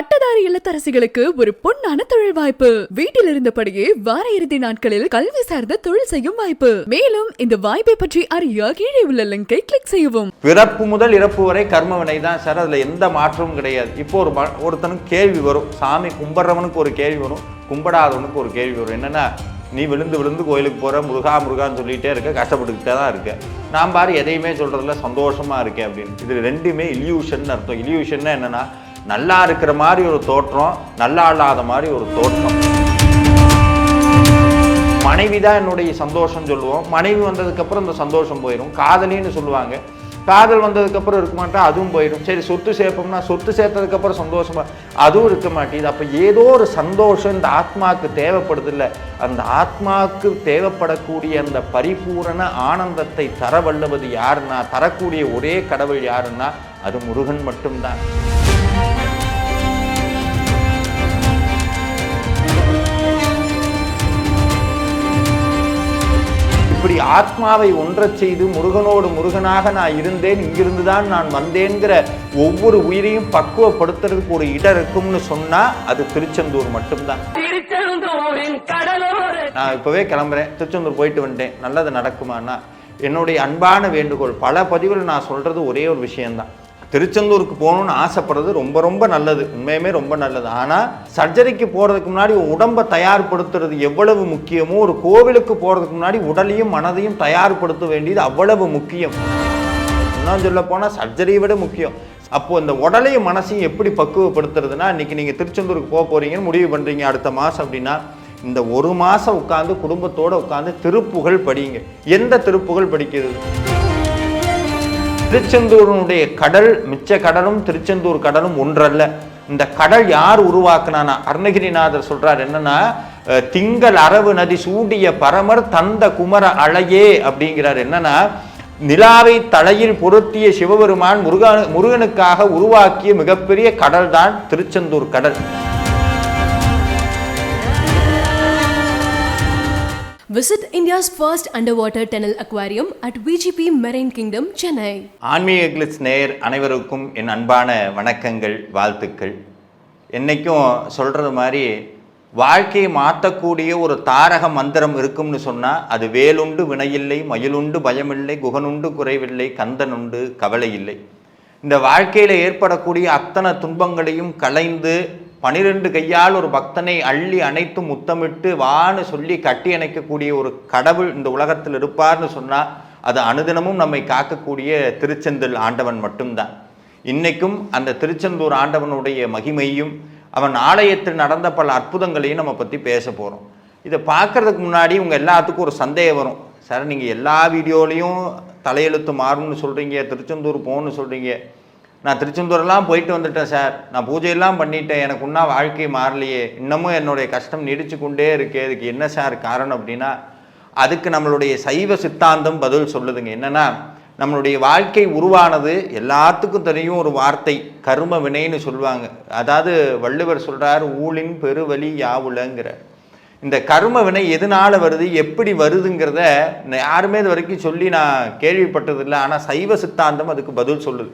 பட்டதாரி இல்லத்தரசிகளுக்கு ஒரு பொன்னான தொழில் வாய்ப்பு. வீட்டில் இருந்தபடியே வார இறுதி நாட்களில் கல்வி சார்ந்த தொழில் செய்யும் வாய்ப்பு. மேலும் இந்த வாய்ப்பை பற்றி அறிய கீழே உள்ள லிங்கை கிளிக் செய்யவும். பிறப்பு முதல் இறப்பு வரை கர்ம வினை தான் சார் அதில் எந்த மாற்றமும் கிடையாது. இப்போ ஒரு ம- ஒருத்தனுக்கு கேள்வி வரும். சாமி கும்பிட்றவனுக்கு ஒரு கேள்வி வரும். கும்பிடாதவனுக்கு ஒரு கேள்வி வரும். என்னன்னா நீ விழுந்து விழுந்து கோயிலுக்கு போகிற முருகா முருகான்னு சொல்லிகிட்டே இருக்க கஷ்டப்பட்டுக்கிட்டே தான் இருக்க. நான் பாரு எதையுமே சொல்கிறதுல சந்தோஷமாக இருக்கேன் அப்படின்னு. இது ரெண்டுமே இல்யூஷன் அர்த்தம். இல்யூஷன்னா என்னென்னா நல்லா இருக்கிற மாதிரி ஒரு தோற்றம் நல்லா இல்லாத மாதிரி ஒரு தோற்றம். மனைவி தான் என்னுடைய சந்தோஷம் சொல்லுவோம். மனைவி வந்ததுக்கப்புறம் இந்த சந்தோஷம் போயிடும் காதலின்னு சொல்லுவாங்க. காதல் வந்ததுக்கப்புறம் இருக்க மாட்டா அதுவும் போயிடும் சரி சொத்து சேர்ப்போம்னா சொத்து சேர்த்ததுக்கப்புறம் சந்தோஷமா? அதுவும் இருக்க மாட்டேங்குது. அப்போ ஏதோ ஒரு சந்தோஷம் இந்த ஆத்மாவுக்கு தேவைப்படுது இல்லை அந்த ஆத்மாவுக்கு தேவைப்படக்கூடிய அந்த பரிபூரண ஆனந்தத்தை தர வல்லவது யாருன்னா தரக்கூடிய ஒரே கடவுள் யாருன்னா அது முருகன் மட்டும்தான். இப்படி ஆத்மாவை ஒன்றச் செய்து முருகனோடு முருகனாக நான் இருந்தேன் இங்கிருந்து தான் நான் வந்தேங்கிற ஒவ்வொரு உயிரையும் பக்குவப்படுத்துறதுக்கு ஒரு இடம் இருக்கும்னு சொன்னா அது திருச்செந்தூர் மட்டும்தான். நான் இப்போவே கிளம்புறேன். திருச்செந்தூர் போயிட்டு வந்துட்டேன். நல்லது நடக்குமானா என்னுடைய அன்பான வேண்டுகோள். பல பதிவில் நான் சொல்றது ஒரே ஒரு விஷயம்தான். திருச்செந்தூருக்கு போகணும்னு ஆசைப்படுறது ரொம்ப ரொம்ப நல்லது. உண்மையுமே ரொம்ப நல்லது. ஆனால் சர்ஜரிக்கு போகிறதுக்கு முன்னாடி உடம்பை தயார்படுத்துறது எவ்வளவு முக்கியமோ ஒரு கோவிலுக்கு போகிறதுக்கு முன்னாடி உடலையும் மனதையும் தயார்படுத்த வேண்டியது அவ்வளவு முக்கியம். இன்னும் சொல்ல போனால் சர்ஜரியை விட முக்கியம். அப்போது இந்த உடலையும் மனசையும் எப்படி பக்குவப்படுத்துறதுன்னா இன்றைக்கி நீங்கள் திருச்செந்தூருக்கு போக போகிறீங்கன்னு முடிவு பண்ணுறீங்க அடுத்த மாதம் அப்படின்னா இந்த ஒரு மாதம் உட்காந்து குடும்பத்தோடு உட்காந்து திருப்புகழ் படிங்க எந்த திருப்புகழ் படிக்கிறது? திருச்செந்தூரினுடைய கடல் மிச்ச கடலும் திருச்செந்தூர் கடலும் ஒன்றல்ல. இந்த கடல் யார் உருவாக்குனானா அருணகிரிநாதர் சொல்றார் என்னன்னா திங்கள் அரவு நதி சூடிய பரமர் தந்த குமர அலையே அப்படிங்கிறார். என்னன்னா நிலாவை தலையில் பொருத்திய சிவபெருமான் முருகனு முருகனுக்காக உருவாக்கிய மிகப்பெரிய கடல் தான் திருச்செந்தூர் கடல். Visit India's first under water tunnel aquarium at VGP marine kingdom Chennai ஆன்மீக கிளிஸ் நேயர் அனைவருக்கும் என் அன்பான வணக்கங்கள் வாழ்த்துக்கள். என்னைக்கும் சொல்கிறது மாதிரி வாழ்க்கையை மாற்றக்கூடிய ஒரு தாரக மந்திரம் இருக்கும்னு சொன்னால் அது வேலுண்டு வினையில்லை மயிலுண்டு பயமில்லை குகனுண்டு குறைவில்லை கந்தனுண்டு கவலை இல்லை இந்த வாழ்க்கையில் ஏற்படக்கூடிய அத்தனை துன்பங்களையும் களைந்து பனிரெண்டு கையால் ஒரு பக்தனை அள்ளி அணைத்து முத்தமிட்டு வான்னு சொல்லி கட்டி அணைக்கக்கூடிய ஒரு கடவுள் இந்த உலகத்தில் இருப்பார்னு சொன்னால் அது அனுதினமும் நம்மை காக்கக்கூடிய திருச்செந்தூர் ஆண்டவன் மட்டும்தான். இன்னைக்கும் அந்த திருச்செந்தூர் ஆண்டவனுடைய மகிமையும் அவன் ஆலயத்தில் நடந்த பல அற்புதங்களையும் நம்ம பற்றி பேச போகிறோம் இதை பார்க்குறதுக்கு முன்னாடி உங்கள் எல்லாத்துக்கும் ஒரு சந்தேகம் வரும். சார் நீங்கள் எல்லா வீடியோலையும் தலையெழுத்து மாறும்னு சொல்கிறீங்க திருச்செந்தூர் போகணும்னு சொல்கிறீங்க நான் திருச்செந்தூரெல்லாம் போயிட்டு வந்துட்டேன் சார். நான் பூஜையெல்லாம் பண்ணிட்டேன். எனக்கு இன்னும் வாழ்க்கை மாறலையே. இன்னமும் என்னுடைய கஷ்டம் நீடிச்சு கொண்டே இருக்கே. இதுக்கு என்ன சார் காரணம் அப்படின்னா அதுக்கு நம்மளுடைய சைவ சித்தாந்தம் பதில் சொல்லுதுங்க. என்னன்னா நம்மளுடைய வாழ்க்கை உருவானது எல்லாத்துக்கும் தெரியும் ஒரு வார்த்தை கர்ம வினைன்னு சொல்லுவாங்க. அதாவது வள்ளுவர் சொல்றார் ஊழின் பெருவலி யாவுலங்கிற. இந்த கர்ம வினை எதனால வருது எப்படி வருதுங்கிறத யாருமே இது வரைக்கும் சொல்லி நான் கேள்விப்பட்டதில்லை. ஆனால் சைவ சித்தாந்தம் அதுக்கு பதில் சொல்லுது.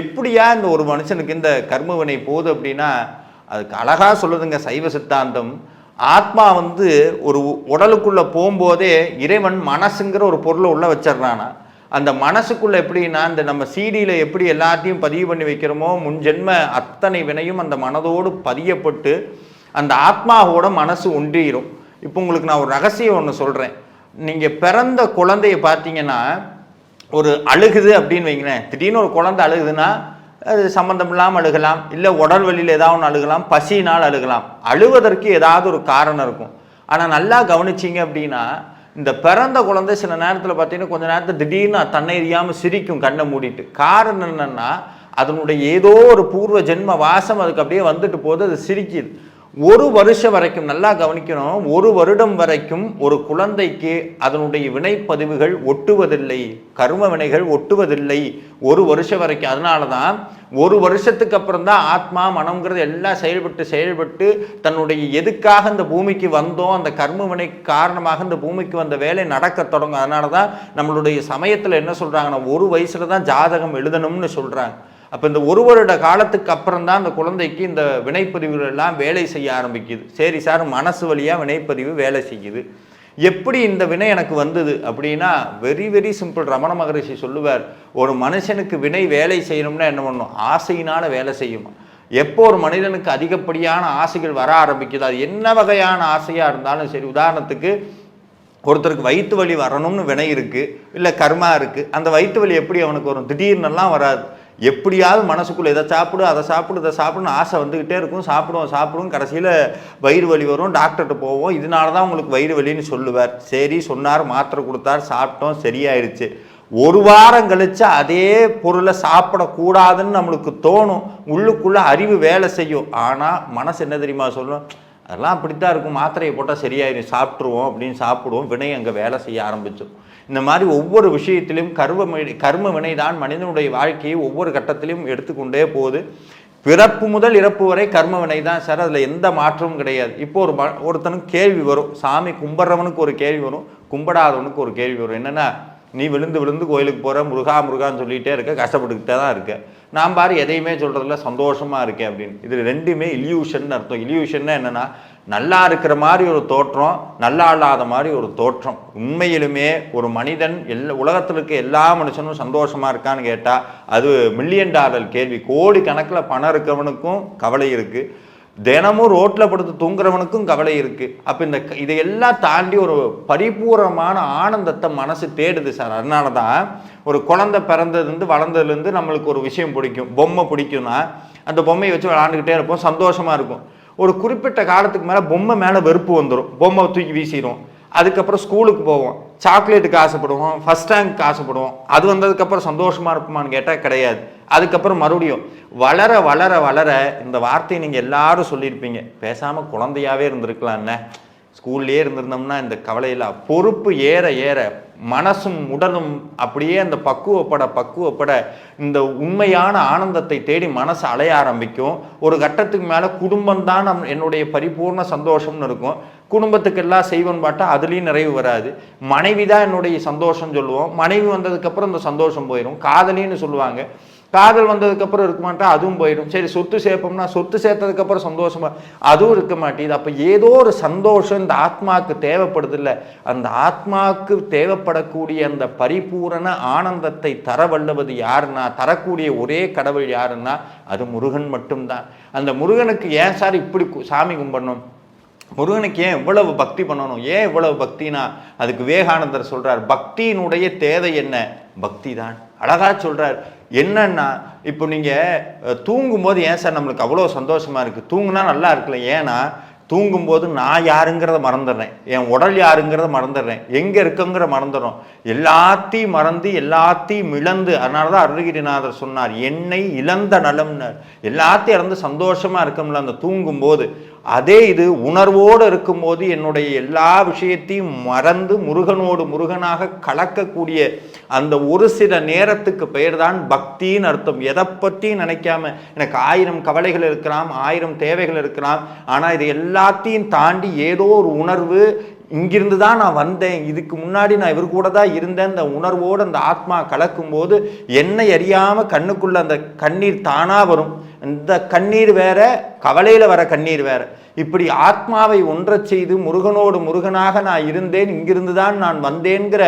எப்படியா இந்த ஒரு மனுஷனுக்கு இந்த கர்ம வினை போகுது அப்படின்னா அதுக்கு அழகாக சொல்லுதுங்க சைவ சித்தாந்தம். ஆத்மா வந்து ஒரு உடலுக்குள்ள போகும்போதே இறைவன் மனசுங்கிற ஒரு பொருளை உள்ள வச்சிடுறானா. அந்த மனசுக்குள்ள எப்படின்னா இந்த நம்ம சீடியில் எப்படி எல்லாத்தையும் பதிவு பண்ணி வைக்கிறோமோ முன் ஜென்ம அத்தனை வினையும் அந்த மனதோடு பதியப்பட்டு அந்த ஆத்மாவோட மனசு ஒன்றிடும் இப்போ உங்களுக்கு நான் ஒரு ரகசியம் ஒன்று சொல்கிறேன் நீங்கள் பிறந்த குழந்தைய பார்த்தீங்கன்னா ஒரு அழுகுது அப்படின்னு வைங்களேன். திடீர்னு ஒரு குழந்தை அழுகுதுன்னா அது சம்மந்தம் இல்லாமல் அழுகலாம். இல்லை உடல் வழியில் ஏதாவது ஒன்று அழுகலாம். பசியினால் அழுகலாம். அழுவதற்கு ஏதாவது ஒரு காரணம் இருக்கும். ஆனால் நல்லா கவனிச்சிங்க அப்படின்னா இந்த பிறந்த குழந்தை சில நேரத்தில் பார்த்தீங்கன்னா கொஞ்ச நேரத்தில் திடீர்னு தன்னை எரியாமல் சிரிக்கும் கண்ணை மூடிட்டு. காரணம் என்னென்னா அதனுடைய ஏதோ ஒரு பூர்வ ஜென்ம வாசம் அதுக்கு அப்படியே வந்துட்டு போது அது சிரிக்குது. ஒரு வருஷம் வரைக்கும் நல்லா கவனிக்கணும். ஒரு வருடம் வரைக்கும் ஒரு குழந்தைக்கு அதனுடைய வினைப்பதிவுகள் ஒட்டுவதில்லை கர்ம வினைகள் ஒட்டுவதில்லை. ஒரு வருஷம் வரைக்கும். அதனால தான் ஒரு வருஷத்துக்கு அப்புறம் தான் ஆத்மா மனம்ங்கிறது எல்லாம் செயல்பட்டு செயல்பட்டு தன்னுடைய எதுக்காக இந்த பூமிக்கு வந்தோம் அந்த கர்ம வினை காரணமாக இந்த பூமிக்கு வந்த வேலை நடக்க தொடங்கும். அதனால தான் நம்மளுடைய சமயத்தில் என்ன சொல்கிறாங்கன்னா ஒரு வயசில் தான் ஜாதகம் எழுதணும்னு சொல்கிறாங்க அப்போ இந்த ஒரு வருட காலத்துக்கு அப்புறம் தான் அந்த குழந்தைக்கு இந்த வினைப்பதிவுகள் எல்லாம் வேலை செய்ய ஆரம்பிக்குது. சரி சார் மனசு வழியாக வினைப்பதிவு வேலை செய்யுது. எப்படி இந்த வினை எனக்கு வந்தது அப்படின்னா very very simple Ramana Maharishi சொல்லுவார் ஒரு மனுஷனுக்கு வினை வேலை செய்யணும்னா என்ன பண்ணும்? ஆசையினால் வேலை செய்யணும் எப்போ ஒரு மனிதனுக்கு அதிகப்படியான ஆசைகள் வர ஆரம்பிக்குது அது என்ன வகையான ஆசையாக இருந்தாலும் சரி உதாரணத்துக்கு ஒருத்தருக்கு வயிற்று வலி வரணும்னு வினை இருக்குது இல்லை கர்மா இருக்குது அந்த வயிற்று வலி எப்படி அவனுக்கு வரும்? திடீர்னெல்லாம் வராது. எப்படியாவது மனசுக்குள்ளே இதை சாப்பிடு அதை சாப்பிடு இதை சாப்பிடுன்னு ஆசை வந்துக்கிட்டே இருக்கும். சாப்பிடுவோம் சாப்பிடுவோம். கடைசியில் வயிறு வலி வரும். டாக்டர்கிட்ட போவோம். இதனால தான் உங்களுக்கு வயிறு வலின்னு சொல்லுவார். சரி சொன்னார் மாத்திரை கொடுத்தார் சாப்பிட்டோம் சரியாயிருச்சு. ஒரு வாரம் கழித்து அதே பொருளை சாப்பிடக்கூடாதுன்னு நம்மளுக்கு தோணும். உள்ளுக்குள்ளே அறிவு வேலை செய்யும். ஆனால் மனசு என்ன தெரியுமா சொல்லும்? அதெல்லாம் அப்படித்தான் இருக்கும். மாத்திரையை போட்டால் சரியாயிடும் சாப்பிட்ருவோம் அப்படின்னு சாப்பிடுவோம். வினை அங்கே வேலை செய்ய ஆரம்பித்தோம் இந்த மாதிரி ஒவ்வொரு விஷயத்திலும் கர்ம கர்ம வினை தான் மனிதனுடைய வாழ்க்கையை ஒவ்வொரு கட்டத்திலும் எடுத்துக்கொண்டே போகுது. பிறப்பு முதல் இறப்பு வரை கர்ம வினை தான் சார். அதில் எந்த மாற்றமும் கிடையாது. இப்போ ஒரு ம ஒருத்தனுக்கு கேள்வி வரும். சாமி கும்பிட்றவனுக்கு ஒரு கேள்வி வரும். கும்பிடாதவனுக்கு ஒரு கேள்வி வரும். என்னென்னா நீ விழுந்து விழுந்து கோயிலுக்கு போகிற முருகா முருகான்னு சொல்லிகிட்டே இருக்க கஷ்டப்பட்டுக்கிட்டே தான் இருக்க. நான் பாரு எதையுமே சொல்கிறதுல சந்தோஷமாக இருக்கேன் அப்படின்னு. இது ரெண்டுமே இல்யூஷன் அர்த்தம். இல்யூஷன்னா என்னென்னா நல்லா இருக்கிற மாதிரி ஒரு தோற்றம் நல்லா இல்லாத மாதிரி ஒரு தோற்றம். உண்மையிலுமே ஒரு மனிதன் எல்லா உலகத்தில் இருக்க எல்லா மனுஷனும் சந்தோஷமாக இருக்கான்னு கேட்டால் அது மில்லியன் டாலர் கேள்வி. கோடி கணக்கில் பணம் இருக்கிறவனுக்கும் கவலை இருக்குது தினமும் ரோட்டில் படுத்து தூங்குறவனுக்கும் கவலை இருக்குது அப்போ இந்த க- இதையெல்லாம் தாண்டி ஒரு பரிபூர்ணமான ஆனந்தத்தை மனசு தேடுது சார். அதனால தான் ஒரு குழந்தை பிறந்ததுலேருந்து வளர்ந்ததுலேருந்து நம்மளுக்கு ஒரு விஷயம் பிடிக்கும். பொம்மை பிடிக்கும்னா அந்த பொம்மையை வச்சு விளாண்டுக்கிட்டே இருப்போம். சந்தோஷமாக இருக்கும். ஒரு குறிப்பிட்ட காலத்துக்கு மேலே பொம்மை மேலே வெறுப்பு வந்துடும் பொம்மை தூக்கி வீசிடும் அதுக்கப்புறம் ஸ்கூலுக்கு போவோம். சாக்லேட்டுக்கு ஆசைப்படுவோம். ஃபஸ்ட் ரேங்க்கு ஆசைப்படுவோம். அது வந்ததுக்கப்புறம் சந்தோஷமாக இருப்போமான்னு கேட்டால் கிடையாது. அதுக்கப்புறம் மறுபடியும் வளர வளர வளர இந்த வார்த்தையை நீங்கள் எல்லாரும் சொல்லியிருப்பீங்க. பேசாமல் குழந்தையாவே இருந்திருக்கலாம் என்ன? ஸ்கூல்லேயே இருந்திருந்தோம்னா இந்த கவலையில் பொறுப்பு ஏற ஏற மனசும் உடலும் அப்படியே அந்த பக்குவப்பட பக்குவப்பட இந்த உண்மையான ஆனந்தத்தை தேடி மனசு அலைய ஆரம்பிக்கும். ஒரு கட்டத்துக்கு மேலே குடும்பம் தான் நம் என்னுடைய பரிபூர்ண சந்தோஷம்னு இருக்கும். குடும்பத்துக்கெல்லாம் செய்வன் பாட்டா அதுலேயும் நிறைவு வராது. மனைவி தான் என்னுடைய சந்தோஷம் சொல்லுவோம். மனைவி வந்ததுக்கப்புறம் இந்த சந்தோஷம் போயிடும் காதலின்னு சொல்லுவாங்க. காதல் வந்ததுக்கப்புறம் இருக்க மாட்டா அதுவும் போயிடும். சரி சொத்து சேர்ப்போம்னா சொத்து சேர்த்ததுக்கப்புறம் சந்தோஷமா? அதுவும் இருக்க மாட்டேங்குது. அப்போ ஏதோ ஒரு சந்தோஷம் இந்த ஆத்மாவுக்கு தேவைப்படுது இல்லை அந்த ஆத்மாவுக்கு தேவைப்படக்கூடிய அந்த பரிபூரண ஆனந்தத்தை தர வல்லவது யாருன்னா தரக்கூடிய ஒரே கடவுள் யாருன்னா அது முருகன் மட்டும்தான். அந்த முருகனுக்கு ஏன் சார் இப்படி கு- சாமி கும்பிடணும்? முருகனுக்கு ஏன் இவ்வளவு பக்தி பண்ணணும்? ஏன் இவ்வளவு பக்தினா அதுக்கு விவேகானந்தர் சொல்றார் பக்தியினுடைய தேவை என்ன? பக்தி தான் அழகாக சொல்கிறார் என்னன்னா இப்போ நீங்கள் தூங்கும்போது ஏன் சார் நம்மளுக்கு அவ்வளோ சந்தோஷமாக இருக்குது தூங்குனா நல்லா இருக்குல்ல ஏன்னா தூங்கும்போது நான் யாருங்கிறத மறந்துடுறேன். என் உடல் யாருங்கிறத மறந்துடுறேன். எங்கே இருக்குங்கிற மறந்துடுறோம். எல்லாத்தையும் மறந்து எல்லாத்தையும் இழந்து அதனால தான் அருணகிரிநாதர் சொன்னார் என்னை இழந்த நலம்னார். எல்லாத்தையும் இறந்து சந்தோஷமாக இருக்கும்ல அந்த தூங்கும்போது. அதே இது உணர்வோடு இருக்கும்போது என்னுடைய எல்லா விஷயத்தையும் மறந்து முருகனோடு முருகனாக கலக்கக்கூடிய அந்த ஒரு சில நேரத்துக்கு பெயர் தான் பக்தின்னு அர்த்தம். எதை பற்றியும் நினைக்காம எனக்கு ஆயிரம் கவலைகள் இருக்கலாம் ஆயிரம் தேவைகள் இருக்கலாம். ஆனால் இது எல்லாத்தையும் தாண்டி ஏதோ ஒரு உணர்வு இங்கிருந்து தான் நான் வந்தேன் இதுக்கு முன்னாடி நான் இவர் கூட தான் இருந்தேன் அந்த உணர்வோடு அந்த ஆத்மா கலக்கும்போது என்னை அறியாமல் கண்ணுக்குள்ளே அந்த கண்ணீர் தானாக வரும். இந்த கண்ணீர் வேற கவலையில் வர கண்ணீர் வேற. இப்படி ஆத்மாவை ஒன்றச் செய்து முருகனோடு முருகனாக நான் இருந்தேன் இங்கிருந்து தான் நான் வந்தேங்கிற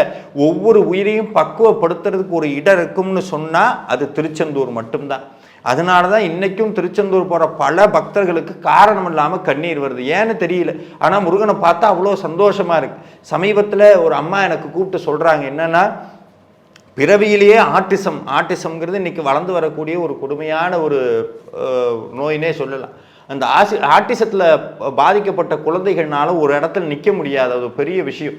ஒவ்வொரு உயிரையும் பக்குவப்படுத்துறதுக்கு ஒரு இடம் இருக்கும்னு சொன்னால் அது திருச்செந்தூர் மட்டும்தான். அதனால தான் இன்னைக்கும் திருச்செந்தூர் போகிற பல பக்தர்களுக்கு காரணம் இல்லாமல் கண்ணீர் வருது. ஏன்னு தெரியல. ஆனால் முருகனை பார்த்தா அவ்வளோ சந்தோஷமாக இருக்கு. சமீபத்தில் ஒரு அம்மா எனக்கு கூப்பிட்டு சொல்கிறாங்க என்னென்னா பிறவியிலேயே ஆட்டிசம். ஆட்டிசம்ங்கிறது இன்றைக்கி வளர்ந்து வரக்கூடிய ஒரு கொடுமையான ஒரு நோயினே சொல்லலாம். அந்த ஆசி ஆட்டிசத்தில் பாதிக்கப்பட்ட குழந்தைகள்னால ஒரு இடத்துல நிற்க முடியாத ஒரு பெரிய விஷயம்.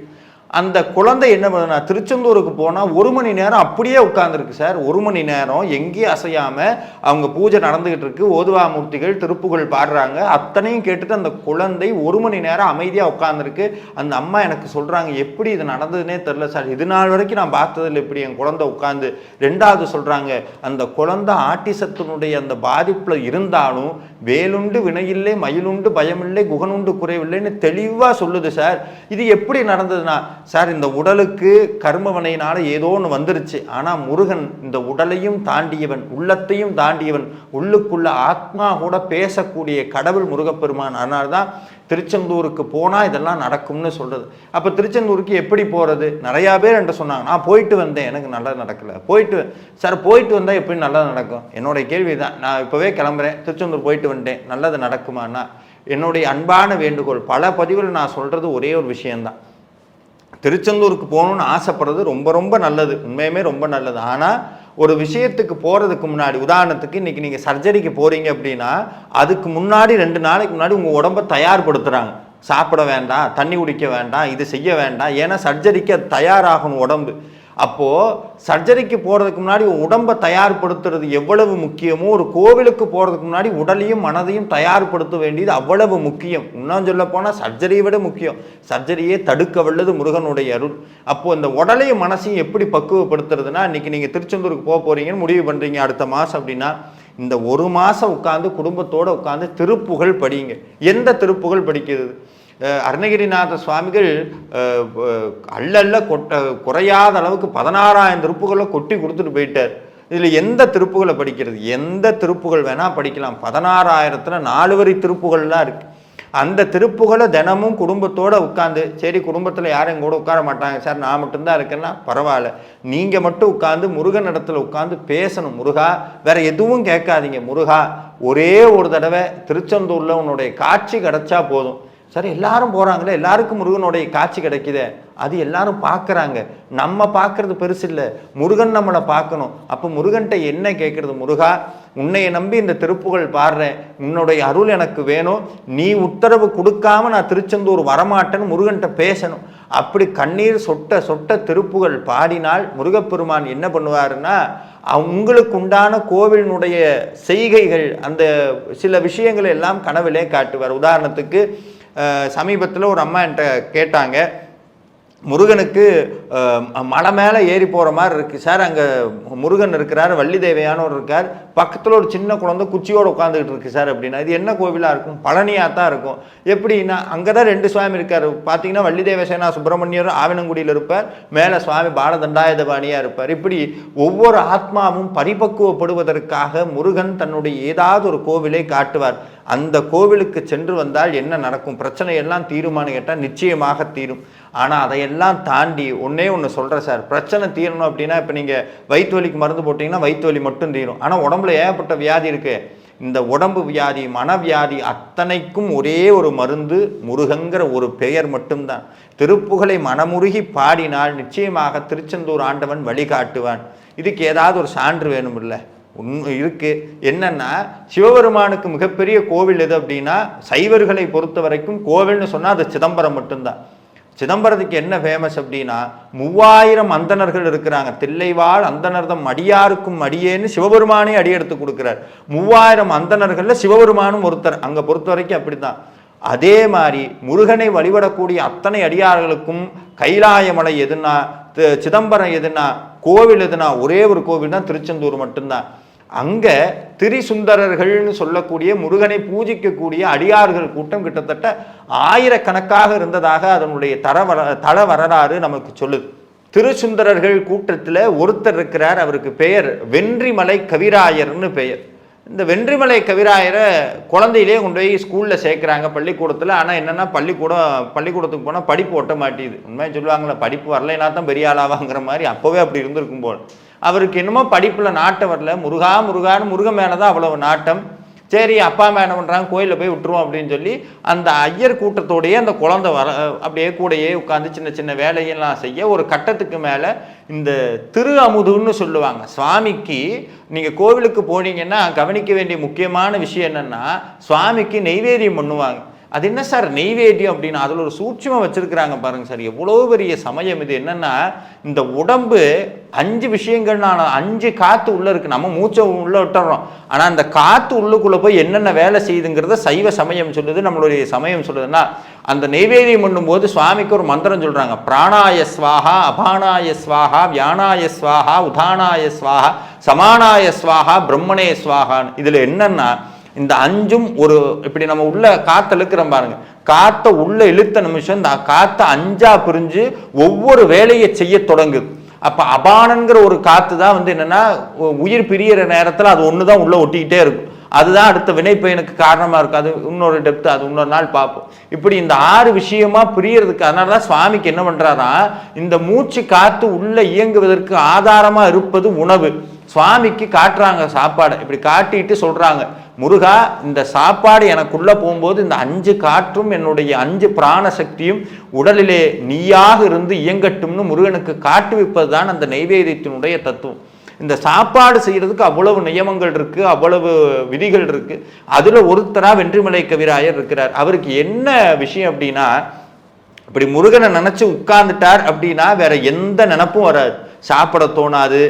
அந்த குழந்தை என்ன பண்ணுனா திருச்செந்தூருக்கு போனால் ஒரு மணி நேரம் அப்படியே உட்காந்துருக்கு சார். ஒரு மணி நேரம் எங்கேயும் அசையாமல் அவங்க பூஜை நடந்துக்கிட்டு இருக்கு. ஓதுவாமூர்த்திகள் திருப்புகள் பாடுறாங்க. அத்தனையும் கேட்டுட்டு அந்த குழந்தை ஒரு மணி நேரம் அமைதியாக உட்காந்துருக்கு அந்த அம்மா எனக்கு சொல்கிறாங்க எப்படி இது நடந்ததுன்னே தெரில சார். இது நாள் வரைக்கும் நான் பார்த்ததில்ல. இப்படி என் குழந்தை உட்காந்து ரெண்டாவது சொல்கிறாங்க அந்த குழந்தை ஆட்டிசத்தினுடைய அந்த பாதிப்பில் இருந்தாலும் வேலுண்டு வினையில்லை மயிலுண்டு பயமில்லை குகனுண்டு குறைவில்லைன்னு தெளிவாக சொல்லுது சார். இது எப்படி நடந்ததுன்னா சார் இந்த உடலுக்கு கர்மவனையினால ஏதோ ஒன்று வந்துருச்சு. ஆனால் முருகன் இந்த உடலையும் தாண்டியவன் உள்ளத்தையும் தாண்டியவன் உள்ளுக்குள்ள ஆத்மா கூட பேசக்கூடிய கடவுள் முருகப்பெருமான். அதனால தான் திருச்செந்தூருக்கு போனால் இதெல்லாம் நடக்கும்னு சொல்கிறது அப்போ திருச்செந்தூருக்கு எப்படி போகிறது நிறையா பேர் என்கிட்ட சொன்னாங்க. நான் போயிட்டு வந்தேன். எனக்கு நல்லது நடக்கலை. போயிட்டு சார் போயிட்டு வந்தால் எப்படி நல்லது நடக்கும்? என்னுடைய கேள்வி தான். நான் இப்போவே கிளம்புறேன். திருச்செந்தூர் போயிட்டு வந்துட்டேன் நல்லது நடக்குமான்னா என்னுடைய அன்பான வேண்டுகோள். பல பதிவில் நான் சொல்கிறது ஒரே ஒரு விஷயம்தான். திருச்செந்தூருக்கு போகணும்னு ஆசைப்படுறது ரொம்ப ரொம்ப நல்லது. உண்மையுமே ரொம்ப நல்லது. ஆனால் ஒரு விஷயத்துக்கு போகிறதுக்கு முன்னாடி உதாரணத்துக்கு இன்றைக்கி நீங்கள் சர்ஜரிக்கு போகிறீங்க அப்படின்னா அதுக்கு முன்னாடி ரெண்டு நாளைக்கு முன்னாடி உங்கள் உடம்பை தயார்படுத்துகிறாங்க சாப்பிட வேண்டாம் தண்ணி குடிக்க வேண்டாம் இது செய்ய வேண்டாம். ஏன்னா சர்ஜரிக்கு அது தயாராகணும் உடம்பு. அப்போது சர்ஜரிக்கு போகிறதுக்கு முன்னாடி உடம்பை தயார்படுத்துறது எவ்வளவு முக்கியமோ ஒரு கோவிலுக்கு போகிறதுக்கு முன்னாடி உடலையும் மனதையும் தயார்படுத்த வேண்டியது அவ்வளவு முக்கியம். இன்னும் சொல்ல போனால் சர்ஜரியை விட முக்கியம். சர்ஜரியே தடுக்க வல்லது முருகனுடைய அருள். அப்போது இந்த உடலையும் மனசையும் எப்படி பக்குவப்படுத்துறதுன்னா இன்றைக்கி நீங்கள் திருச்செந்தூருக்கு போக போகிறீங்கன்னு முடிவு பண்ணுறீங்க அடுத்த மாதம் அப்படின்னா இந்த ஒரு மாதம் உட்காந்து குடும்பத்தோடு உட்காந்து திருப்புகழ் படிங்க எந்த திருப்புகழ் படிக்கிறது? அருணகிரிநாத சுவாமிகள் அள்ளல்ல கொட்ட குறையாத அளவுக்கு பதினாறாயிரம் திருப்புகளை கொட்டி கொடுத்துட்டு போயிட்டார். இதில் எந்த திருப்புகளை படிக்கிறது? எந்த திருப்புகள் வேணால் படிக்கலாம். பதினாறாயிரத்தில் நாலு வரி திருப்புகள்லாம் இருக்குது அந்த திருப்புகளை தினமும் குடும்பத்தோடு உட்காந்து சரி குடும்பத்தில் யாரும் கூட உட்கார மாட்டாங்க சார் நான் மட்டும்தான் இருக்கேன்னா பரவாயில்ல. நீங்கள் மட்டும் உட்காந்து முருகன் இடத்துல உட்காந்து பேசணும் முருகா. வேற எதுவும் கேட்காதீங்க முருகா. ஒரே ஒரு தடவை திருச்செந்தூரில் உன்னுடைய காட்சி கிடச்சா போதும். சரி எல்லாரும் போகிறாங்களே எல்லாருக்கும் முருகனுடைய காட்சி கிடைக்குதே. அது எல்லாரும் பார்க்குறாங்க. நம்ம பார்க்கறது பெருசு இல்லை. முருகன் நம்மளை பார்க்கணும். அப்போ முருகன்ட்ட என்ன கேட்குறது முருகா? உன்னையை நம்பி இந்த திருப்புகள் பாடுறேன். உன்னுடைய அருள் எனக்கு வேணும். நீ உத்தரவு கொடுக்காம நான் திருச்செந்தூர் வரமாட்டேன்னு முருகன்ட்ட பேசணும். அப்படி கண்ணீர் சொட்ட சொட்ட திருப்புகள் பாடினால் முருகப்பெருமான் என்ன பண்ணுவாருன்னா உங்களுக்கு உண்டான கோவிலினுடைய செய்கைகள் அந்த சில விஷயங்களை எல்லாம் கனவிலே காட்டுவார். உதாரணத்துக்கு சமீபத்தில் ஒரு அம்மா என்கிட்ட கேட்டாங்க முருகனுக்கு மலை மேலே ஏறி போகிற மாதிரி இருக்குது சார் அங்கே முருகன் இருக்கிறார் வள்ளி தேவையானவர் இருக்கார். பக்கத்தில் ஒரு சின்ன குழந்தை குச்சியோடு உட்காந்துக்கிட்டு இருக்குது சார் அப்படின்னா. இது என்ன கோவிலாக இருக்கும்? பழனியாக தான் இருக்கும். எப்படின்னா அங்கே தான் ரெண்டு சுவாமி இருக்கார். பார்த்தீங்கன்னா வள்ளி தேவசேனா சுப்பிரமணியர் ஆவினங்குடியில் இருப்பார். மேலே சுவாமி பாலதண்டாயுதபாணியாக இருப்பார். இப்படி ஒவ்வொரு ஆத்மாவும் பரிபக்குவப்படுவதற்காக முருகன் தன்னுடைய ஏதாவது ஒரு கோவிலை காட்டுவார். அந்த கோவிலுக்கு சென்று வந்தால் என்ன நடக்கும்? பிரச்சனை எல்லாம் தீருமான்னு கேட்டால் நிச்சயமாக தீரும். ஆனால் அதையெல்லாம் தாண்டி ஒன்றே ஒன்று சொல்கிறேன் சார். பிரச்சனை தீரணும் அப்படின்னா இப்போ நீங்கள் வயிற்று வலிக்கு மருந்து போட்டிங்கன்னா வயிற்று வலி மட்டும் தீரும். ஆனால் உடம்புல ஏகப்பட்ட வியாதி இருக்குது இந்த உடம்பு வியாதி மனவியாதி அத்தனைக்கும் ஒரே ஒரு மருந்து முருகங்கிற ஒரு பெயர் மட்டும்தான். திருப்புகளை மனமுருகி பாடினால் நிச்சயமாக திருச்செந்தூர் ஆண்டவன் வழிகாட்டுவான். இதுக்கு ஏதாவது ஒரு சான்று வேணும் இல்லை உண்மை இருக்கு. என்னன்னா சிவபெருமானுக்கு மிகப்பெரிய கோவில் எது அப்படின்னா சைவர்களை பொறுத்த வரைக்கும் கோவில்னு சொன்னால் அது சிதம்பரம் மட்டும்தான். சிதம்பரத்துக்கு என்ன ஃபேமஸ் அப்படின்னா மூவாயிரம் அந்தனர்கள் இருக்கிறாங்க. தில்லைவாழ் அந்தனர்தம் அடியாருக்கும் அடியேன்னு சிவபெருமானே அடி எடுத்து கொடுக்குறார். மூவாயிரம் அந்தனர்களில் சிவபெருமானும் ஒருத்தர். அங்கே பொறுத்த வரைக்கும் அப்படிதான் அதே மாதிரி முருகனை வழிபடக்கூடிய அத்தனை அடியார்களுக்கும் கைலாயமலை எதுனா சிதம்பரம் எதுனா கோவில் எதுனா ஒரே ஒரு கோவில் தான் திருச்செந்தூர் மட்டும்தான். அங்கே திரிசுந்தரர்கள்னு சொல்லக்கூடிய முருகனை பூஜிக்கக்கூடிய அடியார்கள் கூட்டம் கிட்டத்தட்ட ஆயிரக்கணக்காக இருந்ததாக அதனுடைய தர வர தள வரலாறு நமக்கு சொல்லுது. திருசுந்தரர்கள் கூட்டத்தில் ஒருத்தர் இருக்கிறார் அவருக்கு பெயர் வென்றிமலை கவிராயர்னு பெயர். இந்த வென்றிமலை கவிராயரை குழந்தையிலே கொண்டு போய் ஸ்கூலில் சேர்க்குறாங்க பள்ளிக்கூடத்தில். ஆனால் என்னென்னா பள்ளிக்கூடம் பள்ளிக்கூடத்துக்கு போனால் படிப்பு ஒட்ட மாட்டேங்குது. உண்மையாக சொல்லுவாங்களே படிப்பு வரலைன்னா தான் பெரிய ஆளாவாங்கிற மாதிரி அப்போவே அப்படி இருந்திருக்கும் போல். அவருக்கு என்னமோ படிப்பில் நாட்டம் வரல. முருகா முருகான்னு முருகன் மேலே தான் அவ்வளவு நாட்டம். சரி அப்பா அம்மா என்ன பண்ணுறாங்க கோயிலில் போய் விட்டுருவோம் அப்படின்னு சொல்லி அந்த ஐயர் கூட்டத்தோடையே அந்த குழந்தை வர அப்படியே கூடயே உட்காந்து சின்ன சின்ன வேலையெல்லாம் செய்ய ஒரு கட்டத்துக்கு மேலே இந்த திரு அமுதுன்னு சொல்லுவாங்க. சுவாமிக்கு நீங்கள் கோவிலுக்கு போனீங்கன்னா கவனிக்க வேண்டிய முக்கியமான விஷயம் என்னென்னா சுவாமிக்கு நெய்வேதியம் பண்ணுவாங்க. அது என்ன சார் நெய்வேத்தியம் அப்படின்னு அதில் ஒரு சூட்சமாக வச்சிருக்கிறாங்க பாருங்க சார். எவ்வளோ பெரிய சமயம் இது. என்னன்னா இந்த உடம்பு அஞ்சு விஷயங்கள் நான் அஞ்சு காற்று உள்ளே இருக்கு. நம்ம மூச்சை உள்ளே விட்டுறோம். ஆனால் அந்த காற்று உள்ளுக்குள்ளே போய் என்னென்ன வேலை செய்யுதுங்கிறத சைவ சமயம் சொல்லுது நம்மளுடைய சமயம் சொல்லுதுன்னா அந்த நெய்வேதியம் பண்ணும்போது சுவாமிக்கு ஒரு மந்திரம் சொல்கிறாங்க பிராணாய ஸ்வாஹா அபானாய ஸ்வாஹா வியானாய ஸ்வாகா உதானாய ஸ்வாஹா சமானாய ஸ்வாகா பிரம்மணே ஸ்வாகான்னு இதில் என்னென்னா இந்த அஞ்சும் ஒரு இப்படி நம்ம உள்ள காத்த இழுக்கிறோம் பாருங்க. காத்த உள்ள இழுத்த நிமிஷம் இந்த காத்த அஞ்சா பிரிஞ்சு ஒவ்வொரு வேலையை செய்ய தொடங்குது. அப்ப அபானங்கிற ஒரு காத்து தான் வந்து என்னன்னா உயிர் பிரியற நேரத்துல அது ஒன்று தான் உள்ள ஒட்டிக்கிட்டே இருக்கும். அதுதான் அடுத்த வினைப்பயனுக்கு காரணமாக இருக்கும். அது இன்னொரு டெப்த் அது இன்னொரு நாள் பார்ப்போம். இப்படி இந்த ஆறு விஷயமா பிரியறதுக்கு அதனால தான் சுவாமிக்கு என்ன பண்ணுறாரா இந்த மூச்சு காத்து உள்ளே இயங்குவதற்கு ஆதாரமாக இருப்பது உணவு. சுவாமிக்கு காட்டுறாங்க சாப்பாடை. இப்படி காட்டிட்டு சொல்கிறாங்க முருகா இந்த சாப்பாடு எனக்குள்ளே போகும்போது இந்த அஞ்சு காற்றும் என்னுடைய அஞ்சு பிராண சக்தியும் உடலிலே நீயாக இருந்து இயங்கட்டும்னு முருகனுக்கு காட்டுவிப்பது தான் அந்த நைவேத்தியத்தினுடைய தத்துவம். இந்த சாப்பாடு செய்யறதுக்கு அவ்வளவு நியமங்கள் இருக்கு அவ்வளவு விதிகள் இருக்கு. அதுல ஒருத்தரா வென்றிமலை கவிராயர் இருக்கிறார். அவருக்கு என்ன விஷயம் அப்படின்னா இப்படி முருகனை நினைச்சு உட்கார்ந்துட்டார் அப்படின்னா வேற எந்த நினப்பும் வராது. சாப்பிட தோணாது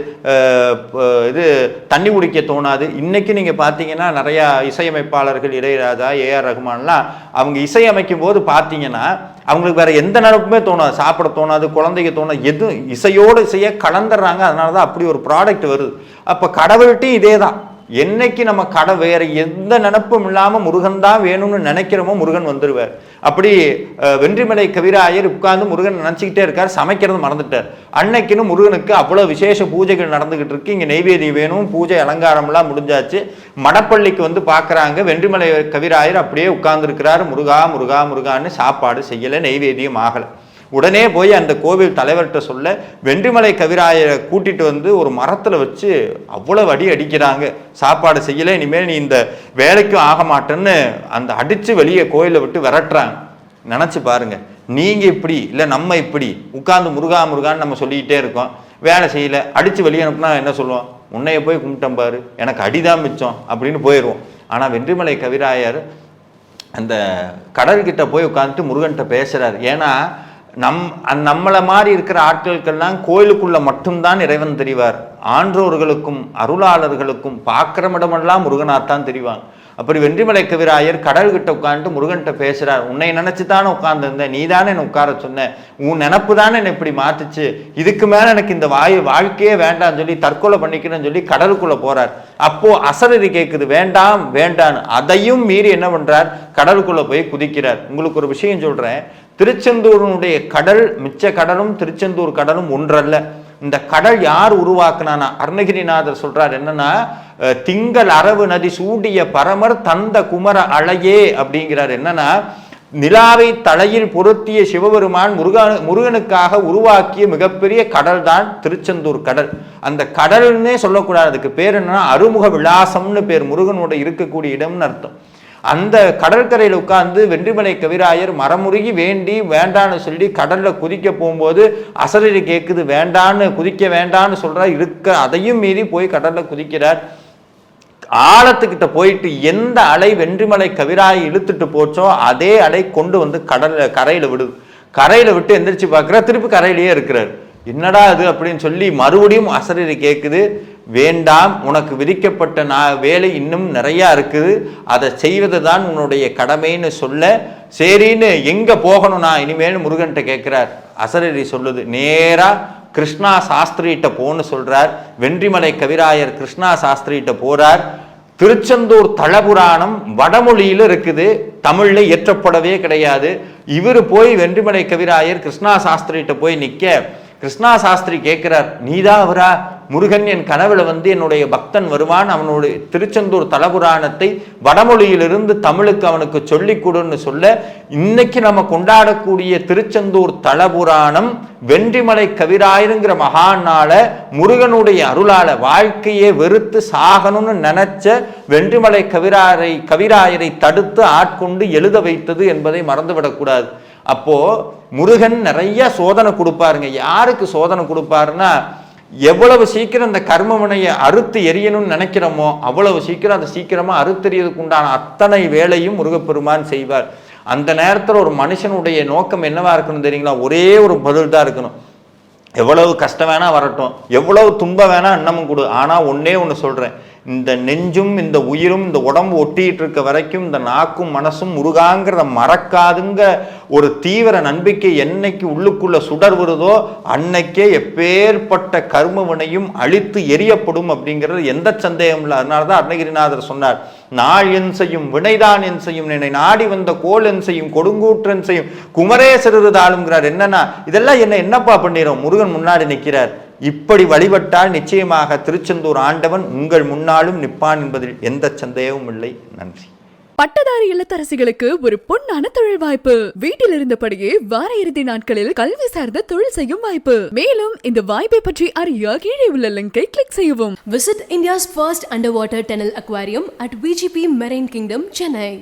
இது தண்ணி குடிக்க தோணாது. இன்னைக்கு நீங்க பார்த்தீங்கன்னா நிறைய இசையமைப்பாளர்கள் இளையராஜா ஏஆர் ரகுமான்லாம் அவங்க இசையமைக்கும் போது பார்த்தீங்கன்னா அவங்களுக்கு வேற எந்த நினப்புமே தோணாது. சாப்பிட தோணாது குழந்தைக்கு தோணாது எதுவும் இசையோடு இசையை கலந்துடுறாங்க அதனால தான் அப்படி ஒரு ப்ராடக்ட் வருது. அப்போ கடவுள்கிட்டையும் இதே தான் என்னைக்கு நம்ம கடை வேற எந்த நினப்பும் இல்லாம முருகன் தான் வேணும்னு நினைக்கிறோமோ முருகன் வந்துருவார். அப்படி வென்றிமலை கவிராயர் உட்கார்ந்து முருகன் நினைச்சுக்கிட்டே இருக்கார் சமைக்கிறது மறந்துட்டார். அன்னைக்குன்னு முருகனுக்கு அவ்வளவு விசேஷ பூஜைகள் நடந்துகிட்டு இருக்கு. இங்க நெய்வேதியம் வேணும் பூஜை அலங்காரம்லாம் முடிஞ்சாச்சு. மடப்பள்ளிக்கு வந்து பார்க்குறாங்க வென்றிமலை கவிராயர் அப்படியே உட்கார்ந்துருக்கிறார். முருகா முருகா முருகான்னு சாப்பாடு செய்யலை நெய்வேதியம் ஆகலை. உடனே போய் அந்த கோவில் தலைவர்கிட்ட சொல்ல வென்றிமலை கவிராயரை கூட்டிட்டு வந்து ஒரு மரத்துல வச்சு அவ்வளவு அடி அடிக்கிறாங்க. சாப்பாடு செய்யல இனிமேல் நீ இந்த வேலைக்கும் ஆக மாட்டேன்னு அந்த அடிச்சு வெளியே கோயிலை விட்டு விரட்டுறாங்க. நினைச்சு பாருங்க. நீங்க இப்படி இல்ல நம்ம இப்படி உட்கார்ந்து முருகா முருகான்னு நம்ம சொல்லிக்கிட்டே இருக்கோம். வேலை செய்யல அடிச்சு வெளியே அனுப்புனா என்ன சொல்லுவோம்? உன்னைய போய் கும்பிட்டேன் பாரு எனக்கு அடிதான் மிச்சம் அப்படின்னு போயிடுவோம் ஆனா வென்றிமலை கவிராயர் அந்த கடல்கிட்ட போய் உட்காந்துட்டு முருகன்கிட்ட பேசுறாரு. ஏன்னா நம் அந் நம்மளை மாதிரி இருக்கிற ஆட்களுக்கெல்லாம் கோயிலுக்குள்ள மட்டும்தான் இறைவன் தெரிவார். ஆன்றோர்களுக்கும் அருளாளர்களுக்கும் பார்க்கிறமிடமெல்லாம் முருகனாத்தான் தெரிவாங்க அப்படி வென்றிமலை கவிராயர் கடல்கிட்ட உட்காந்துட்டு முருகன்கிட்ட பேசுகிறார் உன்னை நினச்சி தானே உட்காந்துருந்தேன் நீ தானே என்னை உட்கார சொன்ன. உன் நினப்பு தானே என்னை இப்படி மாத்துச்சு. இதுக்கு மேலே எனக்கு இந்த வாய் வாழ்க்கையே வேண்டாம்னு சொல்லி தற்கொலை பண்ணிக்கிறேன்னு சொல்லி கடலுக்குள்ளே போகிறார் அப்போது அசரதி கேட்குது வேண்டாம் வேண்டான்னு அதையும் மீறி என்ன பண்ணுறார் கடலுக்குள்ளே போய் குதிக்கிறார். உங்களுக்கு ஒரு விஷயம் சொல்கிறேன் திருச்செந்தூரினுடைய கடல் மிச்ச கடலும் திருச்செந்தூர் கடலும் ஒன்றல்ல. இந்த கடல் யார் உருவாக்குனானா அருணகிரிநாதர் சொல்றார் என்னன்னா திங்கள் அரவு நதி சூடிய பரமர் தந்த குமர அலையே அப்படிங்கிறார் என்னன்னா நிலாவை தலையில் பொருத்திய சிவபெருமான் முருகன் முருகனுக்காக உருவாக்கிய மிகப்பெரிய கடல் தான் திருச்செந்தூர் கடல். அந்த கடல்னே சொல்லக்கூடாது. அதுக்கு பேர் என்னன்னா அருமுக விலாசம்னு பேர் முருகனோட இருக்கக்கூடிய இடம்னு அர்த்தம். அந்த கடற்கரையில் உட்கார்ந்து வென்றிமலை கவிராயர் மரமுருகி வேண்டி வேண்டான்னு சொல்லி கடல்ல குதிக்க போகும்போது அசரடி கேட்குது வேண்டான்னு குதிக்க வேண்டான்னு சொல்றார். இருக்க அதையும் மீறி போய் கடல்ல குதிக்கிறார். ஆழத்துக்கிட்ட போயிட்டு எந்த அலை வென்றிமலை கவிராயை இழுத்துட்டு போச்சோ அதே அலை கொண்டு வந்து கடலில் கரையில விடுது கரையில விட்டு எந்திரிச்சு பார்க்குறா திருப்பி கரையிலேயே இருக்கிறார். என்னடா இது? அப்படின்னு சொல்லி மறுபடியும் அசரடி கேட்குது வேண்டாம் உனக்கு விதிக்கப்பட்ட நான் வேலை இன்னும் நிறையா இருக்குது. அதை செய்வது தான் உன்னுடைய கடமைன்னு சொல்ல சரின்னு எங்கே போகணும் நான்? இனிமேல் முருகன்கிட்ட கேட்குறார். அசரரி சொல்லுது நேராக கிருஷ்ணா சாஸ்திரிகிட்ட போன்னு சொல்கிறார் வென்றிமலை கவிராயர் கிருஷ்ணா சாஸ்திரிகிட்ட போகிறார் திருச்செந்தூர் தலபுராணம் வடமொழியில் இருக்குது. தமிழில் இயற்றப்படவே கிடையாது. இவர் போய் வென்றிமலை கவிராயர் கிருஷ்ணா சாஸ்திரிகிட்ட போய் நிற்க கிருஷ்ணா சாஸ்திரி கேட்கிறார் நீதான் அவரா? முருகன் என் கனவுல வந்து என்னுடைய பக்தன் வருவான். அவனுடைய திருச்செந்தூர் தலபுராணத்தை வடமொழியிலிருந்து தமிழுக்கு அவனுக்கு சொல்லிக் கொடுன்னு சொல்ல இன்னைக்கு நம்ம கொண்டாடக்கூடிய திருச்செந்தூர் தலபுராணம் வென்றிமலை கவிராயிருங்கிற மகானால முருகனுடைய அருளால வாழ்க்கையே வெறுத்து சாகணும்னு நினைச்ச வென்றிமலை கவிராயரை கவிராயரை தடுத்து ஆட்கொண்டு எழுத வைத்தது என்பதை மறந்துவிடக்கூடாது அப்போ முருகன் நிறைய சோதனை கொடுப்பாருங்க. யாருக்கு சோதனை கொடுப்பாருன்னா எவ்வளவு சீக்கிரம் இந்த கர்மவினையை அறுத்து எரியணும்னு நினைக்கிறோமோ அவ்வளவு சீக்கிரம் அதை சீக்கிரமா அறுத்தெறியதுக்கு உண்டான அத்தனை வேலையும் முருகப்பெருமான் செய்வார். அந்த நேரத்தில் ஒரு மனுஷனுடைய நோக்கம் என்னவா இருக்கணும் தெரியுங்களா? ஒரே ஒரு பதில் தான் இருக்கணும். எவ்வளவு கஷ்டம் வேணா வரட்டும். எவ்வளவு துன்பம் வேணா இன்னமும் கொடு. ஆனா ஒன்றே ஒன்று சொல்றேன். இந்த நெஞ்சும் இந்த உயிரும் இந்த உடம்பு ஒட்டிட்டு இருக்க வரைக்கும் இந்த நாக்கும் மனசும் முருகாங்கிறத மறக்காதுங்க. ஒரு தீவிர நம்பிக்கை என்னைக்கு உள்ளுக்குள்ள சுடர் வருதோ அன்னைக்கே எப்பேற்பட்ட கர்ம வினையும் அழித்து எரியப்படும் அப்படிங்கிறது எந்த சந்தேகம் இல்லை. அதனால தான் அருணகிரிநாதர் சொன்னார் நாள் என் செய்யும் வினைதான் என் செய்யும். என்னை நாடி வந்த கோல் என் செய்யும் கொடுங்கூற்றன் செய்யும். குமரேசர் இருதாளுங்கிறார் என்னன்னா இதெல்லாம் என்ன என்னப்பா பண்ணிடும் முருகன் முன்னாடி நிற்கிறார். இப்படி வழிபட்டால் நிச்சயமாக திருச்செந்தூர் ஆண்டவன் உங்கள் முன்னாலும் நிற்பான் என்பதில் எந்த சந்தேகமும் இல்லை. நன்றி. பட்டதாரி இல்லத்தரசிகளுக்கு ஒரு பொன்னான தொழில் வாய்ப்பு. வீட்டில் இருந்தபடியே வார இறுதி நாட்களில் கல்வி சார்ந்த தொழில் செய்யும் வாய்ப்பு. மேலும் இந்த வாய்ப்பை பற்றி அறிய கீழே உள்ள லிங்கை கிளிக் செய்யவும். Visit India's first underwater tunnel aquarium at VGP Marine Kingdom, Chennai.